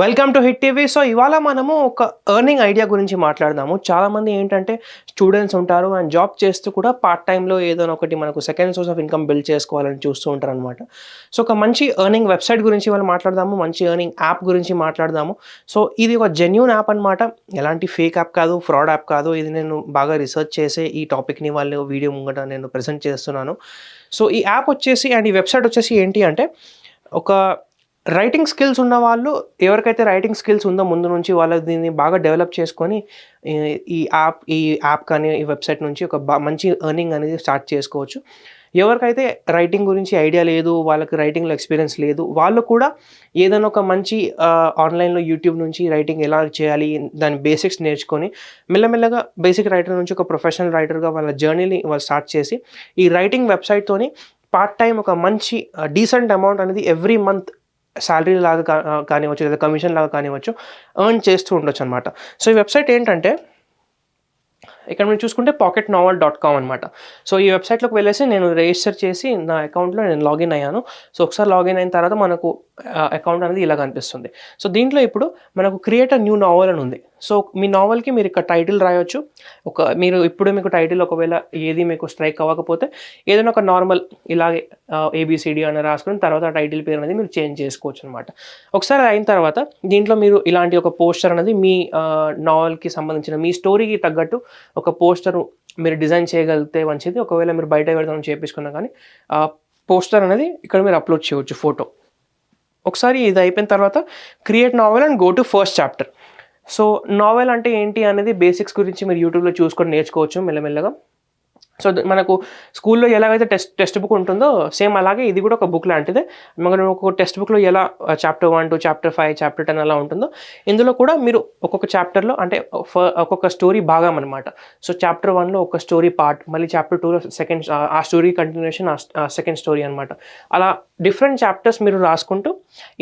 Welcome to hit TV so ఇవాళ మనము ఒక ఎర్నింగ్ ఐడియా గురించి మాట్లాడదాము. చాలామంది ఏంటంటే స్టూడెంట్స్ ఉంటారు అండ్ జాబ్ చేస్తూ కూడా పార్ట్ టైంలో ఏదో ఒకటి మనకు second source of income build చేసుకోవాలని చూస్తూ ఉంటారు అనమాట సో ఒక మంచి ఎర్నింగ్ వెబ్సైట్ గురించి ఇవాళ మాట్లాడదాము. మంచి ఎర్నింగ్ యాప్ గురించి మాట్లాడదాము. సో ఇది ఒక జెన్యున్ యాప్ అనమాట ఎలాంటి ఫేక్ యాప్ కాదు ఫ్రాడ్ యాప్ కాదు. ఇది నేను బాగా రీసెర్చ్ చేసే ఈ టాపిక్ని వాళ్ళు వీడియో ముంగట నేను ప్రజెంట్ చేస్తున్నాను. సో ఈ యాప్ వచ్చేసి అండ్ ఈ వెబ్సైట్ వచ్చేసి ఏంటి అంటే ఒక రైటింగ్ స్కిల్స్ ఉన్న వాళ్ళు ఎవరికైతే రైటింగ్ స్కిల్స్ ఉందో ముందు నుంచి వాళ్ళు దీన్ని బాగా డెవలప్ చేసుకొని ఈ- యాప్ ఈ యాప్ కానీ ఈ వెబ్సైట్ నుంచి ఒక మంచి ఎర్నింగ్ అనేది స్టార్ట్ చేసుకోవచ్చు. ఎవరికైతే రైటింగ్ గురించి ఐడియా లేదు వాళ్ళకి రైటింగ్లో ఎక్స్పీరియన్స్ లేదు వాళ్ళు కూడా ఏదైనా ఒక మంచి ఆన్లైన్లో యూట్యూబ్ నుంచి రైటింగ్ ఎలా చేయాలి దాని బేసిక్స్ నేర్చుకొని మెల్లమెల్లగా బేసిక్ రైటర్ నుంచి ఒక ప్రొఫెషనల్ రైటర్గా వాళ్ళ జర్నీని వాళ్ళు స్టార్ట్ చేసి ఈ రైటింగ్ వెబ్సైట్తోని పార్ట్ టైం ఒక మంచి డీసెంట్ అమౌంట్ అనేది ఎవ్రీ మంత్ శాలరీ లాగా కా- కానివ్వచ్చు లేదా కమిషన్ లాగా కానివ్వచ్చు ఎర్న్ చేస్తూ ఉండొచ్చు అనమాట సో ఈ వెబ్సైట్ ఏంటంటే ఇక్కడ మీరు చూసుకుంటే పాకెట్ నావల్ డాట్ కామ్ అనమాట సో ఈ వెబ్సైట్లోకి వెళ్ళేసి నేను రిజిస్టర్ చేసి నా అకౌంట్లో నేను లాగిన్ అయ్యాను. సో ఒకసారి లాగిన్ అయిన తర్వాత మనకు అకౌంట్ అనేది ఇలా కనిపిస్తుంది సో దీంట్లో ఇప్పుడు మనకు క్రియేట్ అ న్యూ నావల్ అని ఉంది. సో మీ నావల్కి మీరు ఇక్కడ టైటిల్ రాయొచ్చు. ఒక మీరు ఇప్పుడు మీకు టైటిల్ ఒకవేళ ఏది మీకు స్ట్రైక్ అవ్వకపోతే ఏదైనా ఒక నార్మల్ ఇలాగే ఏబిసిడి అని రాసుకుని తర్వాత టైటిల్ పేరు అనేది మీరు చేంజ్ చేసుకోవచ్చు అనమాట ఒకసారి అయిన తర్వాత దీంట్లో మీరు ఇలాంటి ఒక పోస్టర్ అనేది మీ నావల్కి సంబంధించిన మీ స్టోరీకి తగ్గట్టు ఒక పోస్టర్ మీరు డిజైన్ చేయగలిగితే మంచిది. ఒకవేళ మీరు బయట పెడతామని చేపించుకున్నా కానీ పోస్టర్ అనేది ఇక్కడ మీరు అప్లోడ్ చేయవచ్చు ఫోటో ఒకసారి ఇది అయిపోయిన తర్వాత create novel and go to first chapter so novel అంటే ఏంటి అనేది బేసిక్స్ గురించి మీరు యూట్యూబ్లో చూసుకొని నేర్చుకోవచ్చు మెల్లమెల్లగా. సో ద- మనకు స్కూల్లో ఎలాగైతే టెస్ట్ టెక్స్ట్ బుక్ ఉంటుందో సేమ్ అలాగే ఇది కూడా ఒక బుక్ లాంటిదే. మనం ఒక టెక్స్ట్ బుక్లో ఎలా chapter one two chapter five chapter ten అలా ఉంటుందో ఇందులో కూడా మీరు ఒక్కొక్క చాప్టర్లో అంటే ఒక్కొక్క స్టోరీ భాగం అనమాట సో చాప్టర్ వన్లో ఒక స్టోరీ పార్ట్ మళ్ళీ చాప్టర్ టూలో సెకండ్ ఆ స్టోరీ కంటిన్యూషన్ సెకండ్ స్టోరీ అనమాట అలా డిఫరెంట్ చాప్టర్స్ మీరు రాసుకుంటూ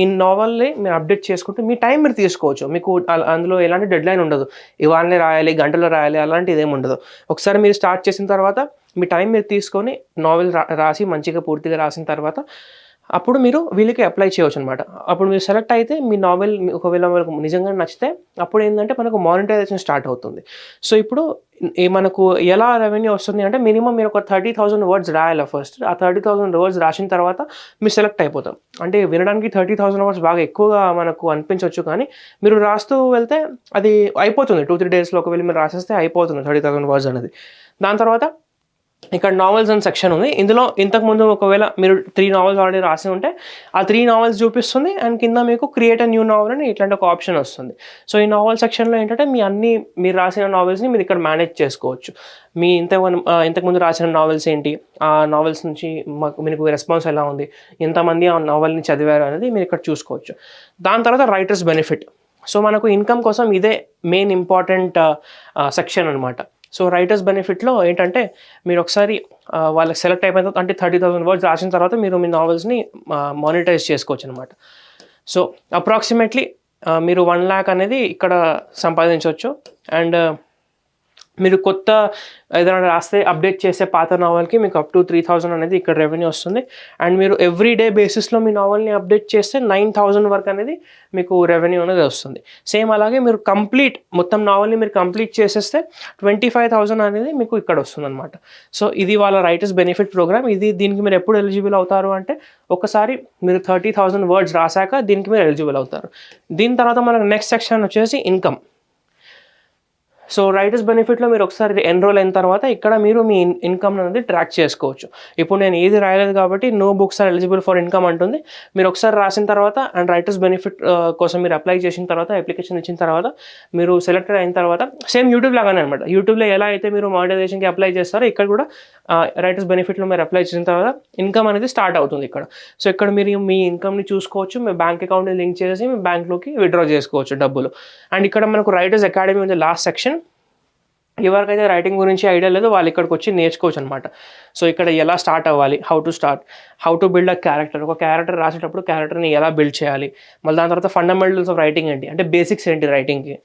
ఈ నావల్ని మీరు అప్డేట్ చేసుకుంటూ మీ టైం మీరు తీసుకోవచ్చు. మీకు అందులో ఎలాంటి డెడ్ లైన్ ఉండదు. ఇవాళనే రాయాలి గంటలో రాయాలి అలాంటిది ఏమి ఉండదు. ఒకసారి మీరు స్టార్ట్ చేసిన తర్వాత మీ టైం మీరు తీసుకొని నావెల్ రాసి మంచిగా పూర్తిగా రాసిన తర్వాత అప్పుడు మీరు వీళ్ళకి అప్లై చేయవచ్చు అనమాట అప్పుడు మీరు సెలెక్ట్ అయితే మీ నావెల్ ఒకవేళ మనకు నిజంగా నచ్చితే అప్పుడు ఏంటంటే మనకు మానిటైజేషన్ స్టార్ట్ అవుతుంది. సో ఇప్పుడు మనకు ఎలా రెవెన్యూ వస్తుంది అంటే మినిమం మీరు ఒక థర్టీ థౌసండ్ వర్డ్స్ రాయాలి ఫస్ట్ ఆ థర్టీ థౌసండ్ వర్డ్స్ రాసిన తర్వాత మీరు సెలెక్ట్ అయిపోతాం. అంటే వినడానికి థర్టీ థౌసండ్ వర్డ్స్ బాగా ఎక్కువగా మనకు అనిపించవచ్చు కానీ మీరు రాస్తూ వెళ్తే అది అయిపోతుంది. టూ త్రీ డేస్లో ఒకవేళ మీరు రాసేస్తే అయిపోతుంది థర్టీ థౌసండ్ వర్డ్స్ అనేది. దాని తర్వాత ఇక్కడ నావెల్స్ అని సెక్షన్ ఉంది. ఇందులో ఇంతకుముందు ఒకవేళ మీరు త్రీ నావెల్స్ ఆల్రెడీ రాసి ఉంటే ఆ త్రీ నావెల్స్ చూపిస్తుంది అండ్ కింద మీకు క్రియేట్ అ న్యూ నావెల్ అని ఇట్లాంటి ఒక ఆప్షన్ వస్తుంది. సో ఈ నావెల్ సెక్షన్లో ఏంటంటే మీ అన్ని మీరు రాసిన నావెల్స్ని మీరు ఇక్కడ మేనేజ్ చేసుకోవచ్చు. మీ ఇంత ఇంతకుముందు రాసిన నావెల్స్ ఏంటి? ఆ నావెల్స్ నుంచి మాకు మీకు రెస్పాన్స్ ఎలా ఉంది? ఎంతమంది ఆ నావెల్ని చదివారు అనేది మీరు ఇక్కడ చూసుకోవచ్చు. దాని తర్వాత రైటర్స్ బెనిఫిట్ సో మనకు ఇన్కమ్ కోసం ఇదే మెయిన్ ఇంపార్టెంట్ సెక్షన్ అనమాట సో రైటర్స్ బెనిఫిట్లో ఏంటంటే మీరు ఒకసారి వాళ్ళకి సెలెక్ట్ అయిపోయిన తర్వాత అంటే థర్టీ థౌసండ్ వర్డ్స్ రాసిన తర్వాత మీరు మీ నావెల్స్ని మానిటైజ్ చేసుకోవచ్చు అనమాట సో అప్రాక్సిమేట్లీ మీరు వన్ ల్యాక్ అనేది ఇక్కడ సంపాదించవచ్చు. అండ్ మీరు కొత్త ఏదైనా రాస్తే అప్డేట్ చేసే పాత నావల్కి మీకు అప్ టు త్రీ థౌజండ్ అనేది ఇక్కడ రెవెన్యూ వస్తుంది. అండ్ మీరు ఎవ్రీ డే బేసిస్లో మీ నావల్ని అప్డేట్ చేస్తే నైన్ థౌజండ్ వరకు అనేది మీకు రెవెన్యూ అనేది వస్తుంది. సేమ్ అలాగే మీరు కంప్లీట్ మొత్తం నావల్ని మీరు కంప్లీట్ చేసేస్తే ట్వంటీ ఫైవ్ థౌజండ్ అనేది మీకు ఇక్కడ వస్తుంది అనమాట సో ఇది వాళ్ళ రైటర్స్ బెనిఫిట్ ప్రోగ్రామ్ ఇది దీనికి మీరు ఎప్పుడు ఎలిజిబుల్ అవుతారు అంటే ఒకసారి మీరు థర్టీ థౌజండ్ వర్డ్స్ రాశాక దీనికి మీరు ఎలిజిబుల్ అవుతారు. దీని తర్వాత మనకు నెక్స్ట్ సెక్షన్ వచ్చేసి ఇన్కమ్ సో రైటర్స్ బెనిఫిట్లో మీరు ఒకసారి ఎన్రోల్ అయిన తర్వాత ఇక్కడ మీరు మీ ఇన్కమ్ అనేది ట్రాక్ చేసుకోవచ్చు. ఇప్పుడు నేను ఏది రాయలేదు కాబట్టి no books are eligible for income అంటుంది. మీరు ఒకసారి రాసిన తర్వాత అండ్ రైటర్స్ బెనిఫిట్ కోసం మీరు అప్లై చేసిన తర్వాత అప్లికేషన్ ఇచ్చిన తర్వాత మీరు సెలెక్టెడ్ అయిన తర్వాత సేమ్ యూట్యూబ్ లాగానే అనమాట యూట్యూబ్లో ఎలా అయితే మీరు మానిటైజేషన్కి అప్లై చేస్తారో ఇక్కడ కూడా uh, రైటర్స్ బెనిఫిట్లో మీరు అప్లై చేసిన తర్వాత ఇన్కమ్ అనేది స్టార్ట్ అవుతుంది ఇక్కడ. సో ఇక్కడ మీరు మీ ఇన్కమ్ని చూసుకోవచ్చు మీ బ్యాంక్ అకౌంట్ని లింక్ చేసి మీ బ్యాంక్లోకి విత్డ్రా చేసుకోవచ్చు డబ్బులు. అండ్ ఇక్కడ మనకు రైటర్స్ అకాడమీ ఉంది లాస్ట్ సెక్షన్ ఎవరికైతే రైటింగ్ గురించి ఐడియా లేదో వాళ్ళు ఇక్కడికి వచ్చి నేర్చుకోవచ్చు అనమాట సో ఇక్కడ ఎలా స్టార్ట్ అవ్వాలి? How to start how to build a character ఒక క్యారెక్టర్ రాసేటప్పుడు క్యారెక్టర్ని ఎలా బిల్డ్ చేయాలి? మళ్ళీ దాని తర్వాత ఫండమెంటల్స్ ఆఫ్ రైటింగ్ ఏంటి? అంటే బేసిక్స్ ఏంటి రైటింగ్కి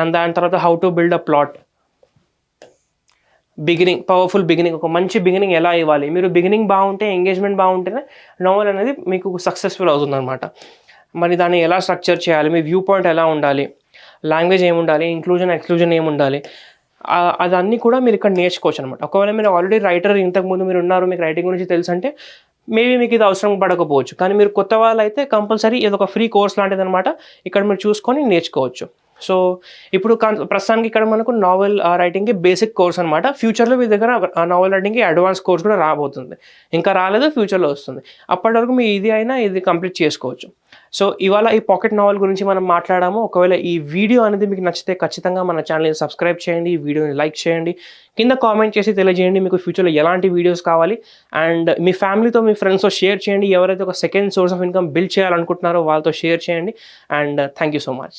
అండ్ దాని తర్వాత how to build a plot beginning powerful beginning ఒక మంచి బిగినింగ్ ఎలా ఇవ్వాలి? మీరు బిగినింగ్ బాగుంటే ఎంగేజ్మెంట్ బాగుంటేనే నోవెల్ అనేది మీకు సక్సెస్ఫుల్ అవుతుంది అనమాట మరి దాన్ని ఎలా స్ట్రక్చర్ చేయాలి? మీ వ్యూ పాయింట్ ఎలా ఉండాలి? లాంగ్వేజ్ ఏముండాలి? ఇంక్లూజన్ ఎక్స్క్లూజన్ ఏముండాలి? అదన్నీ కూడా మీరు ఇక్కడ నేర్చుకోవచ్చు అనమాట ఒకవేళ మీరు ఆల్రెడీ రైటర్ ఇంతకుముందు మీరు ఉన్నారు మీకు రైటింగ్ గురించి తెలుసు అంటే మేబీ మీకు ఇది అవసరం పడకపోవచ్చు. కానీ మీరు కొత్త వాళ్ళు అయితే కంపల్సరీ ఇది ఒక ఫ్రీ కోర్స్ లాంటిది అనమాట ఇక్కడ మీరు చూసుకొని నేర్చుకోవచ్చు. సో ఇప్పుడు ప్రస్తుతానికి ఇక్కడ మనకు నావెల్ రైటింగ్కి బేసిక్ కోర్స్ అనమాట ఫ్యూచర్లో మీ దగ్గర నావెల్ రైటింగ్కి అడ్వాన్స్ కోర్స్ కూడా రాబోతుంది. ఇంకా రాలేదు ఫ్యూచర్లో వస్తుంది. అప్పటి వరకు మీ ఇది అయినా ఇది కంప్లీట్ చేసుకోవచ్చు. సో ఇవాళ ఈ పాకెట్ నావెల్ గురించి మనం మాట్లాడాము. ఒకవేళ ఈ వీడియో అనేది మీకు నచ్చితే ఖచ్చితంగా మన ఛానల్ని సబ్స్క్రైబ్ చేయండి ఈ వీడియోని లైక్ చేయండి. కింద కామెంట్ చేసి తెలియజేయండి మీకు ఫ్యూచర్లో ఎలాంటి వీడియోస్ కావాలి. అండ్ మీ ఫ్యామిలీతో మీ ఫ్రెండ్స్తో షేర్ చేయండి. ఎవరైతే ఒక second source of income build చేయాలనుకుంటున్నారో వాళ్ళతో షేర్ చేయండి. And thank you so much.